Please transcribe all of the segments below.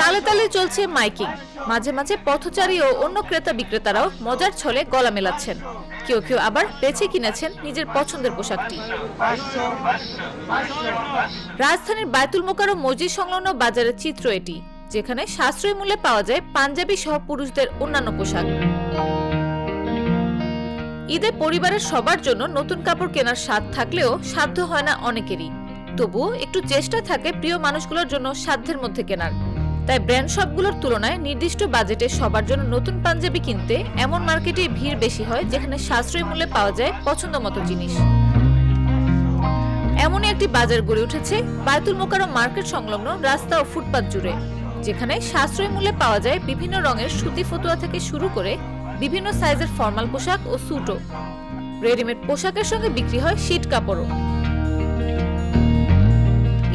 তালে তালে চলছে মাইকিং। মাঝে মাঝে পথচারী ও অন্য ক্রেতা বিক্রেতারাও মজার ছলে গলা মেলাচ্ছেন। কেউ কেউ আবার বেছে কিনেছেন নিজের পছন্দের পোশাকটি। রাজধানীর বায়তুল মোকারম মসজিদ সংলগ্ন বাজারের চিত্র এটি, যেখানে সাশ্রয়ী মূল্যে পাওয়া যায় পাঞ্জাবি সহ পুরুষদের অন্যান্য পোশাক। ঈদে পরিবারের সবার জন্য নতুন কাপড় কেনার স্বাদ থাকলেও সাধ্য হয় না অনেকেরই। তবুও একটু চেষ্টা থাকে প্রিয় মানুষগুলোর জন্য সাধ্যের মধ্যে কেনার। তাই ব্র্যান্ড শপগুলোর তুলনায় নির্দিষ্ট বাজেটে সবার জন্য নতুন পাঞ্জাবি কিনতে এমন মার্কেটে ভিড় বেশি হয় যেখানে সাশ্রয়ী মূল্যে পাওয়া যায় পছন্দ মতো জিনিস। এমনই একটি বাজার গড়ে উঠেছে বায়তুল মোকারম মার্কেট সংলগ্ন রাস্তা ও ফুটপাত জুড়ে, যেখানে সাশ্রয়ী মূল্যে পাওয়া যায় বিভিন্ন রঙের সুতি ফতুয়া থেকে শুরু করে বিভিন্ন সাইজের ফর্মাল পোশাক ও স্যুটও রেডিমেড পোশাকের সঙ্গে বিক্রি হয় শীত কাপড়ও।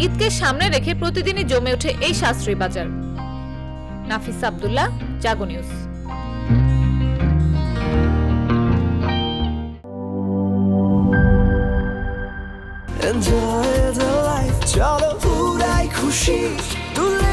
ঈদকে সামনে রেখে প্রতিদিনই জমে ওঠে এই সাশ্রয়ী বাজার। Nafis Abdullah, Jago News. Enjoy the life, চলো পুরাই খুশি, তুলে